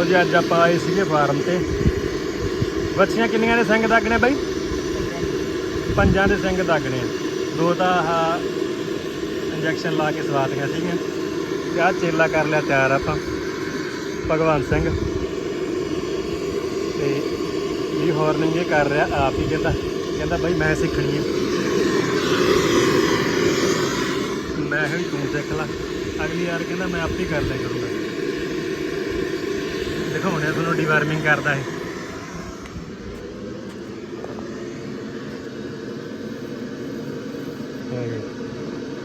ਲਓ ਜੀ, ਅੱਜ ਆਪਾਂ ਆਏ ਸੀਗੇ ਫਾਰਮ ਤੇ। ਬੱਚੀਆਂ ਕਿੰਨੀਆਂ ਦੇ ਸਿੰਘ ਦਾਗਣੇ ਬਾਈ? ਪੰਜਾਂ ਦੇ ਸਿੰਘ ਦਾਗਣੇ ਆ। ਦੋ ਤਾਂ ਆ ਇੰਜੈਕਸ਼ਨ ਲਾ ਕੇ ਸਵਾਤੀਆਂ ਸੀਗੀਆਂ। ਤੇ ਆਹ ਚੇਲਾ ਕਰ ਲਿਆ ਤਿਆਰ ਆਪਾਂ, ਭਗਵਾਨ ਸਿੰਘ। ਤੇ ਇਹ ਹਾਰਨਿੰਗ ਇਹ ਕਰ ਰਿਹਾ, ਆਪ ਹੀ ਕਹਿੰਦਾ ਕਹਿੰਦਾ ਬਾਈ ਮੈਂ ਸਿੱਖਣੀ ਹੈ ਮੈਂ ਹੀ ਤੂੰ ਸਿੱਖ ਲੈ। ਅਗਲੀ ਵਾਰ ਕਹਿੰਦਾ ਮੈਂ ਆਪ ਹੀ ਕਰ ਲਿਆ ਕਰੂੰਗਾ। ਦਿਖਾਉਣੇ ਆ ਤੁਹਾਨੂੰ ਡੀਵਾਰਮਿੰਗ ਕਰਦਾ ਹੈ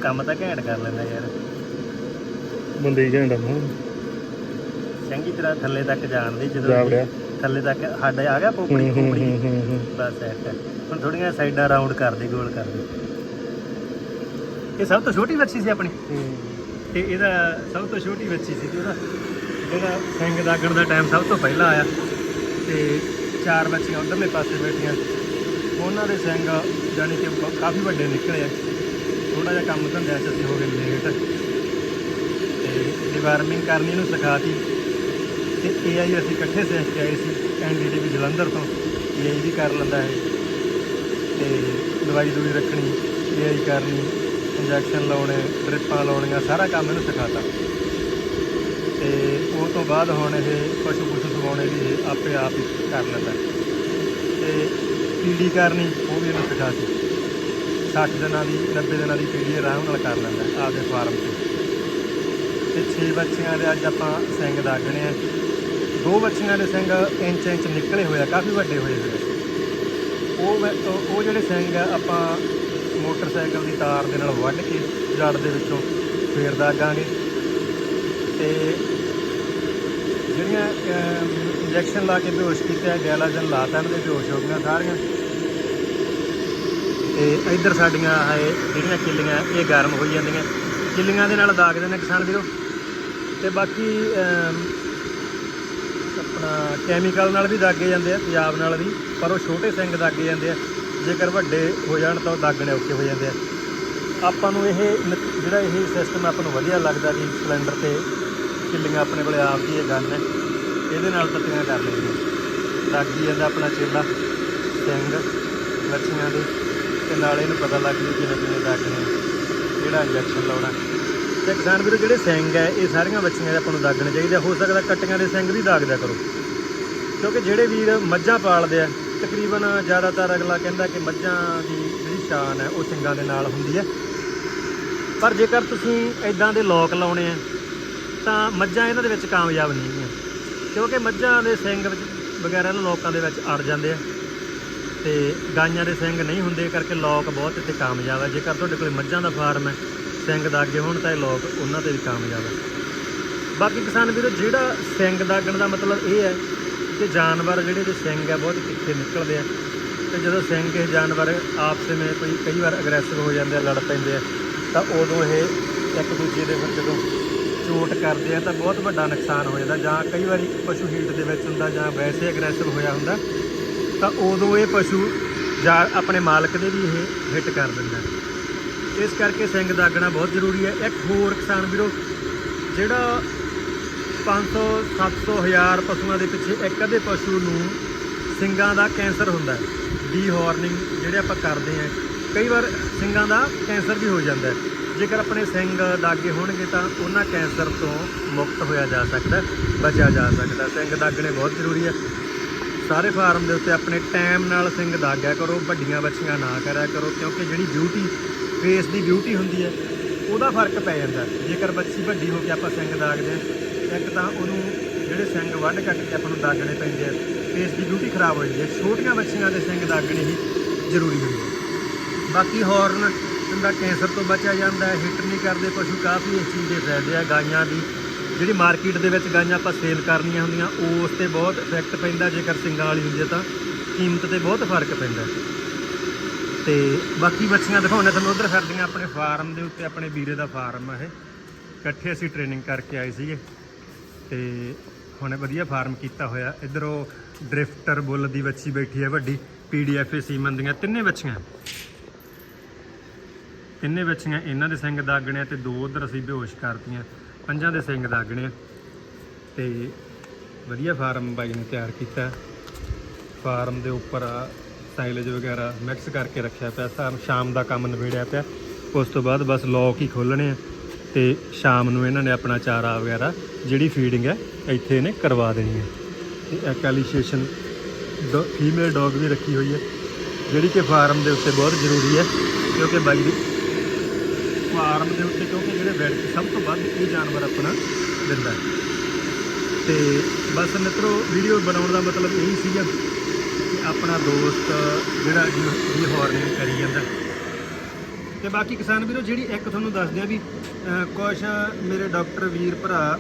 ਕੰਮ ਤਾਂ ਘੈਂਟ ਕਰ ਲੈਂਦਾ ਯਾਰ। ਬੰਦੇ ਹੀ ਘੰਟਾ ਨਾ। ਚੰਗੀ ਤਰ੍ਹਾਂ ਥੱਲੇ ਤੱਕ ਜਾਣ ਦੀ ਜਾ ਜਦੋਂ ਵੜਿਆ। ਥੱਲੇ ਤੱਕ ਸਾਡਾ ਆ ਗਿਆ ਪੋਪੜੀ ਹੂੰ, ਹੂੰ, ਪੋਪੜੀ। ਹੂੰ, ਹੂੰ, ਹੂੰ। ਬਸ ਐਟ ਹੁਣ ਥੋੜੀਆਂ ਸਾਈਡਾਂ ਰਾਉਂਡ ਕਰ ਦੇ ਗੋਲ ਕਰ ਦੇ। ਇਹ ਸਭ ਤੋਂ ਛੋਟੀ ਬੱਚੀ ਸੀ ਆਪਣੀ। ਤੇ ਇਹਦਾ ਸਭ ਤੋਂ ਛੋਟੀ ਬੱਚੀ ਸੀ ਤੇ ਉਹਦਾ ਜਿਹੜਾ ਸਿੰਘ ਦਾਗਣ ਦਾ ਟਾਈਮ ਸਭ ਤੋਂ ਪਹਿਲਾਂ ਆਇਆ ਤੇ ਚਾਰ ਬੱਚੀਆਂ ਉਧਰਲੇ ਪਾਸੇ ਬੈਠੀਆਂ। ਉਹਨਾਂ ਦੇ ਸਿੰਘ ਜਾਨੀ ਕਿ ਕਾਫੀ ਵੱਡੇ ਨਿਕਲੇ ਆ। ਥੋੜਾ ਜਿਹਾ ਕੰਮ ਧੰਦਿਆਂ 'ਚ ਅਸੀਂ ਹੋ ਗਏ ਲੇਟ ਤੇ ਡਿਵਾਰਮਿੰਗ ਕਰਨੀ ਇਹਨੂੰ ਸਿਖਾਤੀ। ਤੇ ਏਆਈ ਅਸੀਂ ਇਕੱਠੇ ਸਿੱਖ ਕੇ ਆਏ ਸੀ ਐਨਡੀਟੀਵੀ ਜਲੰਧਰ ਤੋਂ। ਏਆਈ ਵੀ ਕਰ ਲੈਂਦਾ ਹੈ ਤੇ ਦਵਾਈ ਦੂਈ ਰੱਖਣੀ ਏਆਈ ਕਰਨੀ ਇੰਜੈਕਸ਼ਨ ਲਾਉਣੇ, ਡ੍ਰਿਪਾਂ ਲਾਉਣੀਆਂ, ਸਾਰਾ ਕੰਮ ਇਹਨੂੰ ਸਿਖਾਤਾ। ਤੇ ਉਹ ਤੋਂ ਬਾਅਦ ਹੁਣ ਇਹ ਪਸ਼ੂ ਪਸ਼ੂ ਦਵਾਉਣੇ ਵੀ ਇਹ ਆਪੇ ਆਪ ਹੀ ਕਰ ਲੈਂਦਾ ਤੇ ਪੀੜੀ ਕਰਨੀ, ਉਹ ਵੀ ਇਹਨੂੰ ਸਿਖਾਤੀ 60 ਦਿਨਾਂ ਦੀ 90 ਦਿਨਾਂ ਦੀ ਪੀੜੀ ਆਰਾਮ ਨਾਲ ਕਰ ਲੈਂਦਾ ਆਪਦੇ ਫਾਰਮ ਤੇ। ਤੇ 6 ਬੱਚਿਆਂ ਦੇ ਅੱਜ ਆਪਾਂ ਸਿੰਘ ਦਾਗਣੇ ਆ। ਦੋ ਬੱਚਿਆਂ ਦੇ ਸਿੰਘ ਇੰਚ ਇੰਚ ਨਿਕਲੇ ਹੋਏ ਆ, ਕਾਫੀ ਵੱਡੇ ਹੋਏ ਹੋਏ ਆ। ਉਹ ਉਹ ਜਿਹੜੇ ਸਿੰਘ ਆ, ਆਪਾਂ ਮੋਟਰਸਾਈਕਲ ਦੀ ਤਾਰ ਦੇ ਨਾਲ ਵੱਢ ਕੇ ਜੜ ਦੇ ਵਿੱਚੋਂ ਫੇਰ ਦਾਗਾਂਗੇ। ਤੇ ਜਿਹੜੀਆਂ ਇੰਜੈਕਸ਼ਨ ਲਾ ਕੇ ਬੇਹੋਸ਼ ਕੀਤੇ ਡਿਆਲਾਜਨ ਲਾਤਾ ਇਹਨਾਂ ਦੇ ਬੇਹੋਸ਼ ਹੋ ਗਈਆਂ ਸਾਰੀਆਂ। ਤੇ ਇੱਧਰ ਸਾਡੀਆਂ ਇਹ ਜਿਹੜੀਆਂ ਕਿੱਲੀਆਂ, ਇਹ ਗਰਮ ਹੋਈ ਜਾਂਦੀਆਂ। ਕਿੱਲੀਆਂ ਦੇ ਨਾਲ ਦਾਗਦੇ ਨੇ ਕਿਸਾਨ ਵੀਰੋ। ਤੇ ਬਾਕੀ ਆਪਣਾ ਕੈਮੀਕਲ ਨਾਲ ਵੀ ਦਾਗੇ ਜਾਂਦੇ ਆ, ਪੰਜਾਬ ਨਾਲ ਵੀ, ਪਰ ਉਹ ਛੋਟੇ ਸਿੰਘ ਦਾਗੇ ਜਾਂਦੇ ਆ। ਜੇਕਰ ਵੱਡੇ ਹੋ ਜਾਣ ਤਾਂ ਉਹ ਦਾਗਣੇ ਔਖੇ ਹੋ ਜਾਂਦੇ ਆ। ਆਪਾਂ ਨੂੰ ਇਹ, ਜਿਹੜਾ ਇਹ ਸਿਸਟਮ ਆਪਾਂ ਨੂੰ ਵਧੀਆ ਲੱਗਦਾ ਜੀ, ਸਿਲੰਡਰ ਤੇ ਕਿੱਲੀਆਂ ਆਪਣੇ ਕੋਲੇ ਆਪ ਦੀ ਇਹ ਗਨ ਹੈ। ਇਹਦੇ ਨਾਲ ਤੱਤੀਆਂ ਕਰ ਲੈਂਦੇ ਦਾਗੀ ਜਾਂਦਾ ਆਪਣਾ ਚੇਲਾ ਸਿੰਘ ਮੱਛੀਆਂ ਦੇ। ਤੇ ਨਾਲ ਇਹਨੂੰ ਪਤਾ ਲੱਗ ਜੂ ਕਿਵੇਂ ਕਿਵੇਂ ਦਾਗਣੇ ਆ, ਕਿਹੜਾ ਇੰਜੈਕਸ਼ਨ ਲਾਉਣਾ। ਤੇ ਕਿਸਾਨ ਵੀਰੋ ਜਿਹੜੇ ਸਿੰਘ ਹੈ ਇਹ ਸਾਰੀਆਂ ਬੱਚੀਆਂ ਦੇ ਆਪਾਂ ਨੂੰ ਦਾਗਣੇ ਚਾਹੀਦੇ ਹੋ ਸਕਦਾ ਕੱਟੀਆਂ ਦੇ ਸਿੰਘ ਵੀ ਦਾਗ ਦਿਆ ਕਰੋ। ਕਿਉਂਕਿ ਜਿਹੜੇ ਵੀਰ ਮੱਝਾਂ ਪਾਲਦੇ ਆ ਤਕਰੀਬਨ ਜ਼ਿਆਦਾਤਰ ਅਗਲਾ ਕਹਿੰਦਾ ਕਿ ਮੱਝਾਂ ਦੀ ਜਿਹੜੀ ਸ਼ਾਨ ਹੈ ਉਹ ਸਿੰਘਾਂ ਦੇ ਨਾਲ ਹੁੰਦੀ ਹੈ। ਪਰ ਜੇਕਰ ਤੁਸੀਂ ਐਦਾਂ ਦੇ ਲੋਕ ਲਾਉਣੇ ਆ ਤਾਂ ਮੱਝਾਂ ਇਹਨਾਂ ਦੇ ਵਿੱਚ ਕਾਮਯਾਬ ਨਹੀਂ ਹੈਗੀਆਂ। ਕਿਉਂਕਿ ਮੱਝਾਂ ਦੇ ਸਿੰਘ ਵਿੱਚ ਵਗੈਰਾ ਨਾ ਲੋਕਾਂ ਦੇ ਵਿੱਚ ਅੜ ਜਾਂਦੇ ਆ। ਤੇ ਗਾਈਆਂ ਦੇ ਸਿੰਘ ਨਹੀਂ ਹੁੰਦੇ ਕਰਕੇ ਲੋਕ ਬਹੁਤ ਇੱਥੇ ਕਾਮਯਾਬ ਹੈ ਜੇਕਰ ਤੁਹਾਡੇ ਕੋਲ ਮੱਝਾਂ ਦਾ ਫਾਰਮ ਹੈ ਸਿੰਘ ਦਾਗੇ ਹੋਣ ਤਾਂ ਇਹ ਲੋਕ ਉਹਨਾਂ ਤੇ ਵੀ ਕਾਮਯਾਬ ਹੈ ਬਾਕੀ ਕਿਸਾਨ ਵੀਰੋ, ਜਿਹੜਾ ਸਿੰਘ ਦਾਗਣ ਦਾ ਮਤਲਬ ਇਹ ਹੈ ਕਿ ਜਾਨਵਰ ਜਿਹੜੇ ਦੇ ਸਿੰਘ ਆ, ਬਹੁਤ ਤਿੱਖੇ ਨਿਕਲਦੇ ਆ। ਤੇ ਜਦੋਂ ਸਿੰਘ ਇਹ ਜਾਨਵਰ ਆਪਸ ਵਿੱਚ ਕੋਈ ਕਈ ਵਾਰ ਅਗਰੈਸਿਵ ਹੋ ਜਾਂਦੇ ਆ, ਲੜ ਪੈਂਦੇ ਆ, ਤਾਂ ਉਦੋਂ ਇਹ ਇੱਕ ਦੂਜੇ ਦੇ ਵਿੱਚ ਜਦੋਂ ਚੋਟ ਕਰਦੇ ਆ ਤਾਂ ਬਹੁਤ ਵੱਡਾ ਨੁਕਸਾਨ ਹੋ ਜਾਂਦਾ ਜਾਂ ਕਈ ਵਾਰੀ ਪਸ਼ੂ ਹੀਟ ਦੇ ਵਿੱਚ ਹੁੰਦਾ ਜਾਂ ਵੈਸੇ ਅਗਰੈਸਿਵ ਹੋਇਆ ਹੁੰਦਾ, ਤਾਂ ਉਦੋਂ ਇਹ ਪਸ਼ੂ ਜਾਂ ਆਪਣੇ ਮਾਲਕ ਦੇ ਵੀ ਇਹ ਹਿੱਟ ਕਰ ਦਿੰਦਾ ਇਸ ਕਰਕੇ ਸਿੰਘ ਦਾਗਣਾ ਬਹੁਤ ਜ਼ਰੂਰੀ ਹੈ। ਇੱਕ ਹੋਰ ਕਿਸਾਨ ਵੀਰੋ, ਜਿਹੜਾ 500 700 ਹਜ਼ਾਰ ਪਸ਼ੂਆਂ ਦੇ ਪਿੱਛੇ ਇੱਕ ਅੱਧੇ ਪਸ਼ੂ ਨੂੰ ਸਿੰਗਾਂ ਦਾ ਕੈਂਸਰ ਹੁੰਦਾ ਹੈ, ਡੀਹੋਰਨਿੰਗ ਜਿਹੜੇ ਆਪਾਂ ਕਰਦੇ ਆ ਕਈ ਵਾਰ ਸਿੰਗਾਂ ਦਾ ਕੈਂਸਰ ਵੀ ਹੋ ਜਾਂਦਾ ਹੈ। ਜੇਕਰ ਆਪਣੇ ਸਿੰਘ ਦਾਗੇ ਹੋਣਗੇ ਤਾਂ ਉਹਨਾਂ ਕੈਂਸਰ ਤੋਂ ਮੁਕਤ ਹੋਇਆ ਜਾ ਸਕਦਾ, ਬਚਿਆ ਜਾ ਸਕਦਾ। ਸਿੰਘ ਦਾਗਣੇ ਬਹੁਤ ਜ਼ਰੂਰੀ ਹੈ। ਸਾਰੇ ਫਾਰਮ ਦੇ ਉੱਤੇ ਆਪਣੇ ਟਾਈਮ ਨਾਲ ਸਿੰਘ ਦਾਗਿਆ ਕਰੋ, ਵੱਡੀਆਂ ਬੱਚੀਆਂ ਨਾ ਕਰਿਆ ਕਰੋ, ਕਿਉਂਕਿ ਜਿਹੜੀ ਬਿਊਟੀ ਫੇਸ ਦੀ ਬਿਊਟੀ ਹੁੰਦੀ ਹੈ, ਉਹਦਾ ਫ਼ਰਕ ਪੈ ਜਾਂਦਾ। ਜੇਕਰ ਬੱਚੀ ਵੱਡੀ ਹੋ ਕੇ ਆਪਾਂ ਸਿੰਘ ਦਾਗਦੇ ਹਾਂ, ਇੱਕ ਤਾਂ ਉਹਨੂੰ ਜਿਹੜੇ ਸਿੰਘ ਵੱਢ ਕੱਟ ਕੇ ਆਪਾਂ ਨੂੰ ਦਾਗਣੇ ਪੈਂਦੇ ਆ ਫੇਸ ਦੀ ਬਿਊਟੀ ਖਰਾਬ ਹੋ ਜਾਂਦੀ ਹੈ। ਛੋਟੀਆਂ ਬੱਚੀਆਂ ਦੇ ਸਿੰਘ ਦਾਗਣੇ ਹੀ ਜ਼ਰੂਰੀ ਹੁੰਦੇ ਬਾਕੀ ਹਾਰਨ ਦਾ ਕੈਂਸਰ ਤੋਂ ਬਚਿਆ ਜਾਂਦਾ ਹੈ, ਹਿੱਟ ਨਹੀਂ ਕਰਦੇ, ਪਸ਼ੂ ਕਾਫੀ ਇਸ ਚੀਜ਼ ਦੇ ਫਾਇਦੇ ਆ, ਗਾਈਆਂ ਦੀ। ਜਿਹੜੀ ਮਾਰਕੀਟ ਦੇ ਵਿੱਚ ਗਾਈਆਂ ਆਪਾਂ ਸੇਲ ਕਰਨੀਆਂ ਹੁੰਦੀਆਂ, ਉਸ ਤੇ ਬਹੁਤ ਇਫੈਕਟ ਪੈਂਦਾ, ਜੇਕਰ ਸਿੰਗਾਂ ਵਾਲੀ ਹੁੰਦੀ ਹੈ ਤਾਂ ਕੀਮਤ ਤੇ ਬਹੁਤ ਫ਼ਰਕ ਪੈਂਦਾ ਤੇ ਬਾਕੀ ਬੱਚੀਆਂ ਦਿਖਾਉਣੇ ਤੁਹਾਨੂੰ, ਉਧਰ ਫਿਰਦੀਆਂ ਆਪਣੇ ਫਾਰਮ ਦੇ ਉੱਤੇ, ਆਪਣੇ ਵੀਰੇ ਦਾ ਫਾਰਮ ਆ ਇਹ। ਇਕੱਠੇ ਅਸੀਂ ਟ੍ਰੇਨਿੰਗ ਕਰਕੇ ਆਏ ਸੀਗੇ। ਤੇ ਹੁਣੇ ਵਧੀਆ ਫਾਰਮ ਕੀਤਾ ਹੋਇਆ। ਇੱਧਰ ਉਹ ਡ੍ਰਿਫਟਰ ਬੁੱਲ ਦੀ ਬੱਚੀ ਬੈਠੀ ਹੈ ਵੱਡੀ ਪੀਡੀਐਫ ਸੀਮਨ ਦੀਆਂ, ਤਿੰਨੇ ਬੱਚੀਆਂ ਤਿੰਨੇ ਬੱਚੀਆਂ ਇਹਨਾਂ ਦੇ ਸਿੰਘ ਦਾਗਣੇ ਆ ਤੇ ਦੋ ਉਧਰ ਅਸੀਂ ਬੇਹੋਸ਼ ਕਰਤੀਆਂ, ਪੰਜਾਂ ਦੇ ਸਿੰਘ ਦਾਗਣੇ ਆ। ਤੇ ਵਧੀਆ ਫਾਰਮ ਬਾਈ ਨੇ ਤਿਆਰ ਕੀਤਾ। ਫਾਰਮ ਦੇ ਉੱਪਰ ਸਾਈਲੇਜ ਵਗੈਰਾ ਮਿਕਸ ਕਰਕੇ ਰੱਖਿਆ ਪਿਆ ਸਾਰ ਸ਼ਾਮ ਦਾ ਕੰਮ ਨਿਬੇੜਿਆ ਪਿਆ। ਉਸ ਤੋਂ ਬਾਅਦ ਬਸ ਲੋਕ ਹੀ ਖੋਲਣੇ ਆ ਤੇ ਸ਼ਾਮ ਨੂੰ ਇਹਨਾਂ ਨੇ ਆਪਣਾ ਚਾਰਾ ਵਗੈਰਾ ਜਿਹੜੀ ਫੀਡਿੰਗ ਹੈ, ਇੱਥੇ ਇਹਨੇ ਕਰਵਾ ਦੇਣੀ ਹੈ। ਤੇ ਐਕੈਲੀਸ਼ੇਸ਼ਨ ਫੀਮੇਲ ਡੌਗ ਵੀ ਰੱਖੀ ਹੋਈ ਹੈ, ਜਿਹੜੀ ਕਿ ਫਾਰਮ ਦੇ ਉੱਤੇ ਬਹੁਤ ਜ਼ਰੂਰੀ ਹੈ, ਕਿਉਂਕਿ ਬਾਈ ਦੀ ਫਾਰਮ ਦੇ ਉੱਤੇ ਕਿਉਂਕਿ ਜਿਹੜੇ ਵੈਟ ਸਭ ਤੋਂ ਵੱਧ ਇਹ ਜਾਨਵਰ ਆਪਣਾ ਦਿੰਦਾ ਹੈ। ਤੇ ਬਸ ਮਿੱਤਰੋ ਵੀਡੀਓ ਬਣਾਉਣ ਦਾ ਮਤਲਬ ਇਹੀ ਸੀਗਾ ਕਿ ਆਪਣਾ ਦੋਸਤ ਜਿਹੜਾ ਜੀ ਜੀ ਹਾਰਨਿੰਗ ਕਰੀ ਜਾਂਦਾ। ਤੇ ਬਾਕੀ ਕਿਸਾਨ ਵੀਰੋ ਜਿਹੜੀ ਇੱਕ ਤੁਹਾਨੂੰ ਦੱਸ ਦਿਆਂ ਵੀ ਅਹ, ਕੁਛ ਮੇਰੇ ਡਾਕਟਰ ਵੀਰ ਭਰਾ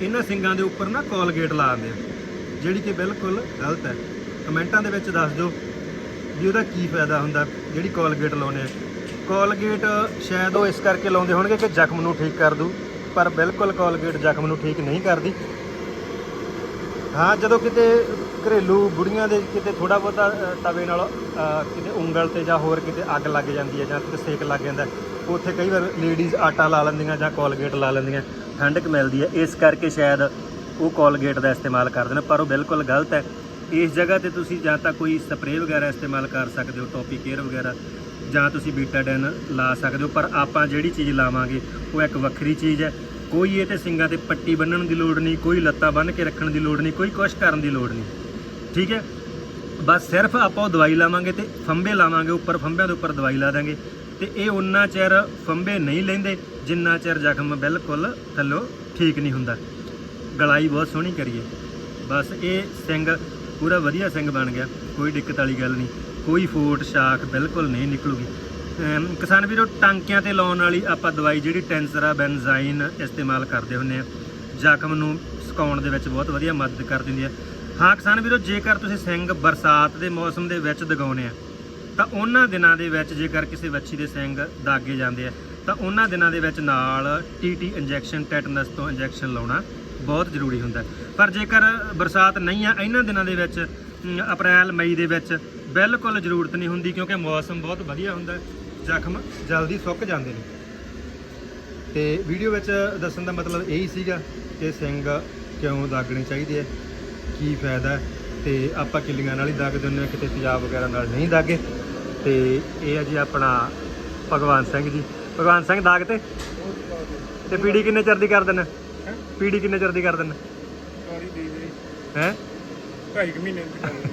ਇਹਨਾਂ ਸਿੰਘਾਂ ਦੇ ਉੱਪਰ ਨਾ ਕੋਲਗੇਟ ਲਾ ਦਿੰਦੇ ਆ ਜਿਹੜੀ ਕਿ ਬਿਲਕੁਲ ਗਲਤ ਹੈ। ਕਮੈਂਟਾਂ ਦੇ ਵਿੱਚ ਦੱਸ ਦਿਓ ਵੀ ਉਹਦਾ ਕੀ ਫਾਇਦਾ ਹੁੰਦਾ ਜਿਹੜੀ ਕੋਲਗੇਟ ਲਾਉਨੇ ਆ। ਕੋਲਗੇਟ ਸ਼ਾਇਦ ਉਹ ਇਸ ਕਰਕੇ ਲਾਉਂਦੇ ਹੋਣਗੇ ਕਿ ਜ਼ਖਮ ਨੂੰ ਠੀਕ ਕਰ ਦੂ ਪਰ ਬਿਲਕੁਲ ਕੋਲਗੇਟ ਜ਼ਖਮ ਨੂੰ ਠੀਕ ਨਹੀਂ ਕਰਦੀ। ਹਾਂ, ਜਦੋਂ ਕਿਤੇ ਘਰੇਲੂ ਬੁੜੀਆਂ ਦੇ ਕਿਤੇ ਥੋੜਾ ਬਹੁਤਾ ਤਵੇ ਨਾਲ ਕਿਤੇ ਉਂਗਲ ਤੇ ਜਾਂ ਹੋਰ ਕਿਤੇ ਅੱਗ ਲੱਗ ਜਾਂਦੀ ਹੈ ਜਾਂ ਕਿਤੇ ਸੇਕ ਲੱਗ ਜਾਂਦਾ ਉੱਥੇ ਕਈ ਵਾਰ ਲੇਡੀਜ਼ ਆਟਾ ਲਾ ਲੈਂਦੀਆਂ ਜਾਂ ਕੋਲਗੇਟ ਲਾ ਲੈਂਦੀਆਂ, ਠੰਡਕ ਮਿਲਦੀ ਹੈ। ਇਸ ਕਰਕੇ ਸ਼ਾਇਦ ਉਹ ਕੋਲਗੇਟ ਦਾ ਇਸਤੇਮਾਲ ਕਰਦੇ ਨੇ ਪਰ ਉਹ ਬਿਲਕੁਲ ਗਲਤ ਹੈ। ਇਸ ਜਗ੍ਹਾ ਤੇ ਤੁਸੀਂ ਜਾਂ ਤਾਂ ਕੋਈ ਸਪਰੇਅ ਵਗੈਰਾ ਇਸਤੇਮਾਲ ਕਰ ਸਕਦੇ ਹੋ ਟੋਪੀ ਕੇਅਰ ਵਗੈਰਾ ਜਾਂ ਤੁਸੀਂ ਬੀਟਾਡਿਨ ਲਾ ਸਕਦੇ ਹੋ, ਪਰ ਆਪਾਂ ਜਿਹੜੀ ਚੀਜ਼ ਲਾਵਾਂਗੇ, ਉਹ ਇੱਕ ਵੱਖਰੀ ਚੀਜ਼ ਹੈ। ਕੋਈ ਇਹ ਤੇ ਸਿੰਗਾਂ ਤੇ ਪੱਟੀ ਬੰਨਣ ਦੀ ਲੋੜ ਨਹੀਂ, ਕੋਈ ਲੱਤਾਂ ਬੰਨ੍ਹ ਕੇ ਰੱਖਣ ਦੀ ਲੋੜ ਨਹੀਂ, ਕੋਈ ਕੁਛ ਕਰਨ ਦੀ ਲੋੜ ਨਹੀਂ। ਠੀਕ ਹੈ? ਬਸ ਸਿਰਫ ਆਪਾਂ ਉਹ ਦਵਾਈ ਲਾਵਾਂਗੇ ਤੇ ਫੰਬੇ ਲਾਵਾਂਗੇ, ਉੱਪਰ ਫੰਬਿਆਂ ਦੇ ਉੱਪਰ ਦਵਾਈ ਲਾ ਦਾਂਗੇ। ਤੇ ਇਹ ਉਨਾ ਚਿਰ ਫੰਬੇ ਨਹੀਂ ਲੈਂਦੇ, ਜਿੰਨਾ ਚਿਰ ਜ਼ਖਮ ਬਿਲਕੁਲ ਥੱਲੋਂ ਠੀਕ ਨਹੀਂ ਹੁੰਦਾ। ਗਲਾਈ ਬਹੁਤ ਸੋਹਣੀ ਕਰੀਏ। ਬਸ ਇਹ ਸਿੰਘ ਪੂਰਾ ਵਧੀਆ ਸਿੰਘ ਬਣ ਗਿਆ, ਕੋਈ ਦਿੱਕਤ ਵਾਲੀ ਗੱਲ ਨਹੀਂ। ਕੋਈ ਫੋਟ ਸ਼ਾਖ ਬਿਲਕੁਲ ਨਹੀਂ ਨਿਕਲੂਗੀ। ਕਿਸਾਨ ਵੀਰੋ, ਟਾਂਕਿਆਂ ਤੇ ਲਾਉਣ ਵਾਲੀ ਆਪਾਂ ਦਵਾਈ ਜਿਹੜੀ ਟੈਂਸਰਾ ਬੈਨਜ਼ਾਈਨ ਇਸਤੇਮਾਲ ਕਰਦੇ ਹੁੰਨੇ ਆ, ਜ਼ਖਮ ਨੂੰ ਸੁਕਾਉਣ ਦੇ ਵਿੱਚ ਬਹੁਤ ਵਧੀਆ ਮਦਦ ਕਰ ਦਿੰਦੀ ਹੈ ਹਾਂ, ਕਿਸਾਨ ਵੀਰੋ, ਜੇਕਰ ਤੁਸੀਂ ਸਿੰਘ ਬਰਸਾਤ ਦੇ ਮੌਸਮ ਦੇ ਵਿੱਚ ਦਗਾਉਨੇ ਆ, ਤਾਂ ਉਹਨਾਂ ਦਿਨਾਂ ਦੇ ਵਿੱਚ ਜੇਕਰ ਕਿਸੇ ਵੱਛੀ ਦੇ ਸਿੰਘ ਦਾਗੇ ਜਾਂਦੇ ਆ, ਤਾਂ ਉਹਨਾਂ ਦਿਨਾਂ ਦੇ ਵਿੱਚ ਨਾਲ ਟੀਟੀ ਇੰਜੈਕਸ਼ਨ ਟੈਟਨਸ ਤੋਂ ਇੰਜੈਕਸ਼ਨ ਲਾਉਣਾ ਬਹੁਤ ਜ਼ਰੂਰੀ ਹੁੰਦਾ। ਪਰ ਜੇਕਰ ਬਰਸਾਤ ਨਹੀਂ ਆ, ਇਹਨਾਂ ਦਿਨਾਂ ਦੇ ਵਿੱਚ ਅਪ੍ਰੈਲ, ਮਈ ਦੇ ਵਿੱਚ ਬਿਲਕੁਲ ਜ਼ਰੂਰਤ ਨਹੀਂ ਹੁੰਦੀ ਕਿਉਂਕਿ ਮੌਸਮ ਬਹੁਤ ਵਧੀਆ ਹੁੰਦਾ ਹੈ। ਜ਼ਖਮ ਜਲਦੀ ਸੁੱਕ ਜਾਂਦੇ ਨੇ। ਤੇ ਵੀਡੀਓ ਵਿੱਚ ਦੱਸਣ ਦਾ ਮਤਲਬ ਇਹੀ ਸੀਗਾ ਕਿ ਸਿੰਘ ਕਿਉਂ ਦਾਗਣੇ ਚਾਹੀਦੇ ਆ ਕੀ ਫਾਇਦਾ ਹੈ? ਤੇ ਆਪਾਂ ਕਿੱਲੀਆਂ ਨਾਲ ਹੀ ਦਾਗ ਦਿੰਦੇ ਹਾਂ ਕਿਤੇ ਤੇਜ਼ਾਬ ਵਗੈਰਾ ਨਾਲ ਨਹੀਂ ਦਾਗੇ। ਤੇ ਇਹ ਹੈ ਜੀ ਆਪਣਾ ਭਗਵਾਨ ਸਿੰਘ ਜੀ। ਭਗਵਾਨ ਸਿੰਘ ਦਾਗ ਤੇ? ਤੇ ਪੀੜੀ ਕਿੰਨੇ ਚਿਰ ਦੀ ਕਰ ਦਿੰਦੇ? ਪੀੜੀ ਕਿੰਨੇ ਚਿਰ ਦੀ ਕਰ ਦਿੰਦੇ? ਸਾਰੀ ਦੇ ਦੇ। ਹੈ? ਢਾਈ ਕੁ ਮਹੀਨੇ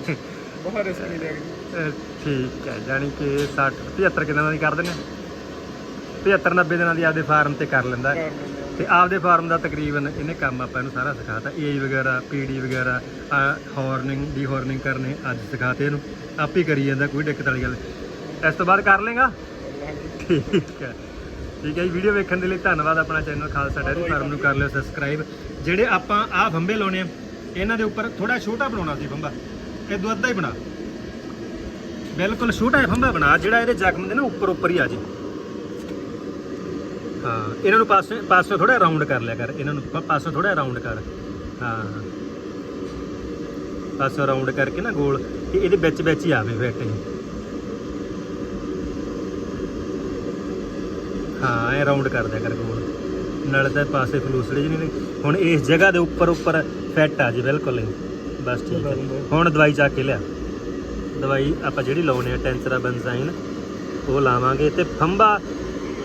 ਦੀ ਬਹੁਤ ਰਿਸਕ ਨਹੀਂ ਲੈ ਗਈ ਠੀਕ ਹੈ ਯਾਨੀ ਕਿ 60 75 ਕਿੰਨਾਂ ਦੀ ਕਰ ਦਿੰਦੇ 75 90 ਦਿਨਾਂ ਦੀ ਆਪਦੇ ਫਾਰਮ ਤੇ ਕਰ ਲੈਂਦਾ ਹੈ। ਤੇ ਆਪਦੇ ਫਾਰਮ ਦਾ ਤਕਰੀਬਨ ਇਹਨੇ ਕੰਮ ਆਪਾਂ ਇਹਨੂੰ ਸਾਰਾ ਸਿਖਾਤਾ। ਏਆਈ ਵਗੈਰਾ ਪੀਡੀ ਵਗੈਰਾ ਹਾਰਨਿੰਗ ਡੀ ਹਾਰਨਿੰਗ ਕਰਨੇ ਅੱਜ ਸਿਖਾਤੇ ਇਹਨੂੰ। ਆਪ ਹੀ ਕਰੀ ਜਾਂਦਾ ਕੋਈ ਦਿੱਕਤ ਵਾਲੀ ਗੱਲ ਨਹੀਂ। ਇਸ ਤੋਂ ਬਾਅਦ ਕਰ ਲੇਗਾ। ਠੀਕ ਹੈ। ਠੀਕ ਹੈ ਜੀ ਵੀਡੀਓ ਵੇਖਣ ਦੇ ਲਈ ਧੰਨਵਾਦ ਆਪਣਾ ਚੈਨਲ ਖਾਲਸਾ ਡੈਰੀ ਫਾਰਮ ਨੂੰ ਕਰ ਲਿਓ ਸਬਸਕ੍ਰਾਈਬ ਜਿਹੜੇ ਆਪਾਂ ਆਹ ਫੰਬੇ ਲਾਉਣੇ ਆ ਇਹਨਾਂ ਦੇ ਉੱਪਰ ਥੋੜਾ ਛੋਟਾ ਬਣਾਉਣਾ ਸੀ ਫੰਬਾ ਇਹ ਦੋ ਅੱਧਾ ਹੀ ਬਣਾ। ਬਿਲਕੁਲ ਛੋਟਾ ਜਿਹਾ ਫੰਬਾ ਬਣਾ, ਜਿਹੜਾ ਇਹਦੇ ਜ਼ਖਮ ਦੇ ਨਾ ਉੱਪਰ ਉੱਪਰ ਹੀ ਆ ਜੇ। ਹਾਂ, ਇਹਨਾਂ ਨੂੰ ਪਾਸੇ ਪਾਸੇ ਥੋੜਾ ਰਾਉਂਡ ਕਰ ਲਿਆ ਕਰ, ਇਹਨਾਂ ਨੂੰ ਪਾਸੇ ਥੋੜਾ ਰਾਉਂਡ ਕਰ। ਹਾਂ। ਪਾਸੇ ਰਾਉਂਡ ਕਰਕੇ ਨਾ ਗੋਲ, ਤੇ ਇਹਦੇ ਵਿੱਚ ਵਿੱਚ ਹੀ ਆਵੇ ਫਿੱਟ ਇਹ ਹਾਂ ਇਹ ਰਾਉਂਡ ਕਰ ਦਿਆ ਕਰ ਗੋਲ। ਨਾਲੇ ਤਾਂ ਪਾਸੇ ਫਲੂਸੜੇ ਜਿਹੀ ਨਹੀਂ ਹੁਣ ਇਸ ਜਗ੍ਹਾ ਦੇ ਉੱਪਰ ਉੱਪਰ ਫਿੱਟ ਆ ਜੀ, ਬਿਲਕੁਲ। ਹੀ ਬਸ ਠੀਕ ਹੈ। ਹੁਣ ਦਵਾਈ ਚੱਕ ਕੇ ਲਿਆ। ਦਵਾਈ ਆਪਾਂ ਜਿਹੜੀ ਲਾਉਨੇ ਆ, ਟੈਂਸਰਾ, ਬੈਂਜ਼ਾਈਨ, ਉਹ ਲਾਵਾਂਗੇ ਤੇ ਫੰਬਾ,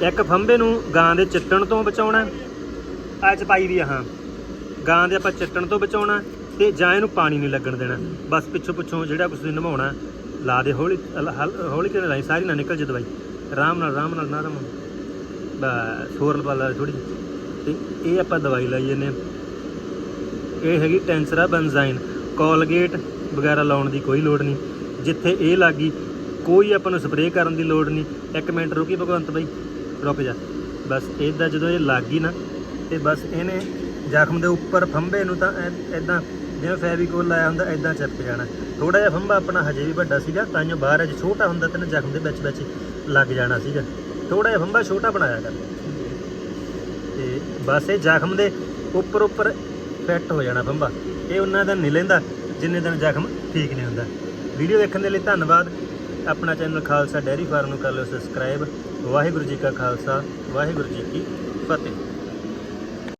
ਇੱਕ ਫੰਬੇ ਨੂੰ ਗਾਂ ਦੇ ਚਿੱਟਣ ਤੋਂ ਬਚਾਉਣਾ। ਆ ਚ ਪਾਈ ਵੀ ਆ, ਹਾਂ। ਗਾਂ ਦੇ ਆਪਾਂ ਚਿੱਟਣ ਤੋਂ ਬਚਾਉਣਾ ਤੇ ਜਾਂ ਇਹਨੂੰ ਪਾਣੀ ਨਹੀਂ ਲੱਗਣ ਦੇਣਾ। ਬਸ ਪਿੱਛੋਂ ਪਿੱਛੋਂ ਜਿਹੜਾ ਕੁਝ ਨਿਭਾਉਣਾ ਲਾ ਦੇ ਹੌਲੀ, ਹਲ- ਹੌਲੀ ਕਿਨੇ ਲਾਈ, ਸਾਰੀ ਨਾ ਨਿਕਲ ਜੇ ਦਵਾਈ। ਆਰਾਮ ਨਾਲ ਆਰਾਮ ਨਾਲ ਨਾ ਨਰਮ ਬਸ, ਹੋਰ ਲਵਾ ਥੋੜੀ ਤੇ ਇਹ ਆਪਾਂ ਦਵਾਈ ਲਾਈ ਜੰਨੇ ਇਹ ਹੈਗੀ ਟੈਂਸਰਾ, ਬੈਂਜ਼ਾਈਨ। ਕੋਲਗੇਟ ਵਗੈਰਾ ਲਾਉਣ ਦੀ ਕੋਈ ਲੋੜ ਨਹੀਂ। ਜਿੱਥੇ ਇਹ ਲੱਗੀ, ਕੋਈ ਆਪਾਂ ਨੂੰ ਸਪਰੇਅ ਕਰਨ ਦੀ ਲੋੜ ਨਹੀਂ। ਇੱਕ ਮਿੰਟ ਰੁਕੀ ਭਗਵੰਤ ਬਾਈ, ਰੁਕ ਜਾ। ਬਸ ਇਹਦਾ ਜਦੋਂ ਇਹ ਲੱਗ ਗਈ ਨਾ, ਤੇ ਬਸ ਇਹਨੇ ਜ਼ਖਮ ਦੇ ਉੱਪਰ ਫੰਬੇ ਨੂੰ ਤਾਂ ਐਦਾਂ ਜਿਵੇਂ ਫੈਵੀਕੋਲ ਲਾਇਆ ਹੁੰਦਾ ਐਦਾਂ ਚਿਪਕ ਜਾਣਾ। ਥੋੜਾ ਜਿਹਾ ਫੰਬਾ ਆਪਣਾ ਹਜੇ ਵੀ ਵੱਡਾ ਸੀਗਾ, ਤਾਂ ਜੋ ਬਾਹਰ ਅਜ ਛੋਟਾ ਹੁੰਦਾ ਤੇ ਨਾ ਜ਼ਖਮ ਦੇ ਵਿੱਚ ਵਿੱਚ ਲੱਗ ਜਾਣਾ ਸੀਗਾ। ਥੋੜਾ ਜਿਹਾ ਫੰਬਾ ਛੋਟਾ ਬਣਾਇਆ ਕਰ। ਤੇ ਬਸ ਇਹ ਜ਼ਖਮ ਦੇ ਉੱਪਰ ਉੱਪਰ ਫਿੱਟ ਹੋ ਜਾਣਾ ਫੰਬਾ। ਇਹ ਉਹਨਾਂ ਦਾ ਨਹੀਂ ਲੈਂਦਾ, ਜਿੰਨੇ ਦਿਨ ਜ਼ਖਮ ਠੀਕ ਨਹੀਂ ਹੁੰਦਾ। ਵੀਡੀਓ ਦੇਖਣ ਦੇ ਲਈ ਧੰਨਵਾਦ। ਆਪਣਾ ਚੈਨਲ ਖਾਲਸਾ ਡੈਰੀ ਫਾਰਮ ਨੂੰ ਕਰ ਲਿਓ ਸਬਸਕ੍ਰਾਈਬ ਵਾਹਿਗੁਰੂ ਜੀ ਕਾ ਖਾਲਸਾ, ਵਾਹਿਗੁਰੂ ਜੀ ਕੀ